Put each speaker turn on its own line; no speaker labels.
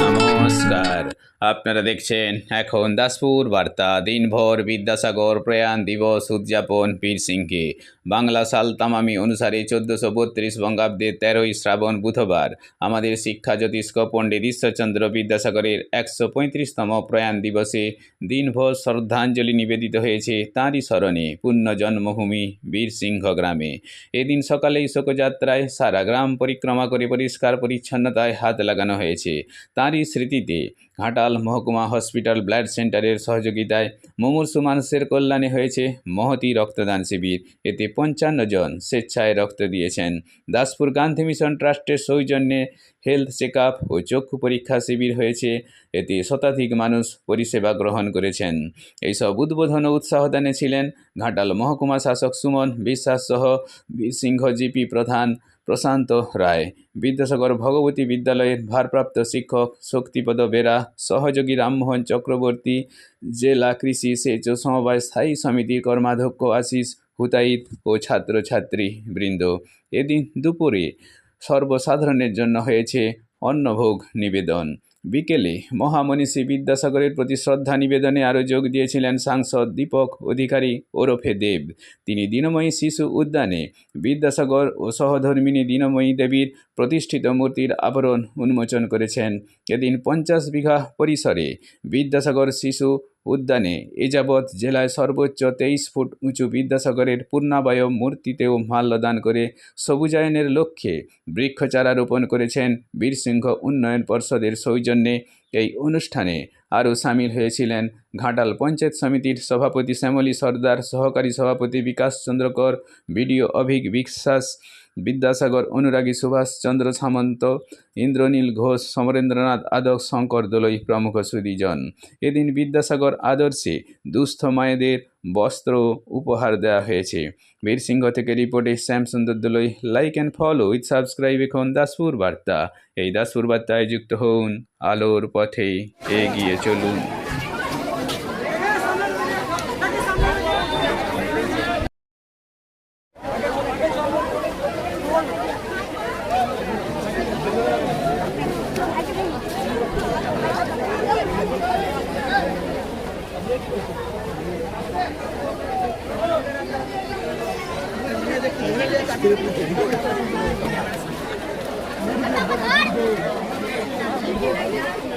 নমস্কার। আপনারা দেখছেন এখন দাসপুর বার্তা। দিনভর বিদ্যাসাগর প্রয়াণ দিবস উদযাপন পীর সিংকে। বাংলা সাল তামামি অনুসারে চোদ্দোশো বত্রিশ বঙ্গাব্দে তেরোই শ্রাবণ বুধবার আমাদের শিক্ষা জ্যোতিষ্ক পণ্ডিত ঈশ্বরচন্দ্র বিদ্যাসাগরের একশো পঁয়ত্রিশতম প্রয়াণ দিবসে দিনভর শ্রদ্ধাঞ্জলি নিবেদিত হয়েছে তাঁরই স্মরণে পুণ্য জন্মভূমি বীরসিংহ গ্রামে। এদিন সকালেই শোকযাত্রায় সারা গ্রাম পরিক্রমা করে পরিষ্কার পরিচ্ছন্নতায় হাত লাগানো হয়েছে। তাঁরই স্মৃতিতে ঘাটাল মহকুমা হসপিটাল ব্লাড সেন্টারের সহযোগিতায় মুমূর্ষু মানুষের কল্যাণে হয়েছে মহতি রক্তদান শিবির। এতে পঞ্চান্ন জন স্বেচ্ছায় রক্ত দিয়েছেন। দাসপুর গান্ধী মিশন ট্রাস্টের সৌজন্যে হেলথ চেক ও চক্ষু পরীক্ষা শিবির হয়েছে। এতে শতাধিক মানুষ পরিষেবা গ্রহণ করেছেন। এইসব উদ্বোধন ও উৎসাহদানে ছিলেন ঘাটাল মহকুমা শাসক সুমন বিশ্বাস সহ বীরসিংহ জিপি প্রধান প্রশান্ত রায়। বিদ্যাসাগর ভগবতী বিদ্যালয়ের ভারপ্রাপ্ত শিক্ষক শক্তিপদ বেরা, সহযোগী রামমোহন চক্রবর্তী, জেলা কৃষি সেচ সমবায় স্থায়ী সমিতির কর্মাধ্যক্ষ আশিস হুতাইত ও ছাত্রছাত্রী বৃন্দ, এদিন দুপুরে সর্বসাধারণের জন্য হয়েছে অন্নভোগ নিবেদন। বিকেলে মহামনীষী বিদ্যাসাগরের প্রতি শ্রদ্ধা নিবেদনে আরও যোগ দিয়েছিলেন সাংসদ, দীপক, অধিকারী ওরফে দেব। তিনি দীনময়ী শিশু উদ্যানে বিদ্যাসাগর ও সহধর্মিনী দীনময়ী দেবীর প্রতিষ্ঠিত মূর্তির আবরণ উন্মোচন করেছেন। এদিন পঞ্চাশ বিঘা পরিসরে বিদ্যাসাগর শিশু উদ্যানে এ যাবৎ জেলায় সর্বোচ্চ তেইশ ফুট উঁচু বিদ্যাসাগরের পূর্ণাবয় মূর্তিতেও মাল্যদান করে সবুজায়নের লক্ষ্যে বৃক্ষচারা রোপণ করেছেন বীরসিংহ উন্নয়ন পর্ষদের সৌজন্যে। এই অনুষ্ঠানে আরও সামিল হয়েছিলেন ঘাটাল পঞ্চায়েত সমিতির সভাপতি শ্যামলী সর্দার, সহকারী সভাপতি বিকাশ চন্দ্রকর, বিডিও অভিক বিশ্বাস, বিদ্যাসাগর অনুরাগী সুভাষচন্দ্র সামন্ত, ইন্দ্রনীল ঘোষ, সমরেন্দ্রনাথ আদক, শঙ্কর দোলই প্রমুখ সুদীজন। এদিন বিদ্যাসাগর আদর্শে দুস্থ মায়েদের বস্ত্র উপহার দেওয়া হয়েছে। বীরসিংহ থেকে রিপোর্টে Shyamsundar Doloi like and follow with subscribe এখন দাসপুর বার্তা। এই দাসপুর বার্তায় যুক্ত হন আলোর পথে এগিয়ে চলুন। Thank you.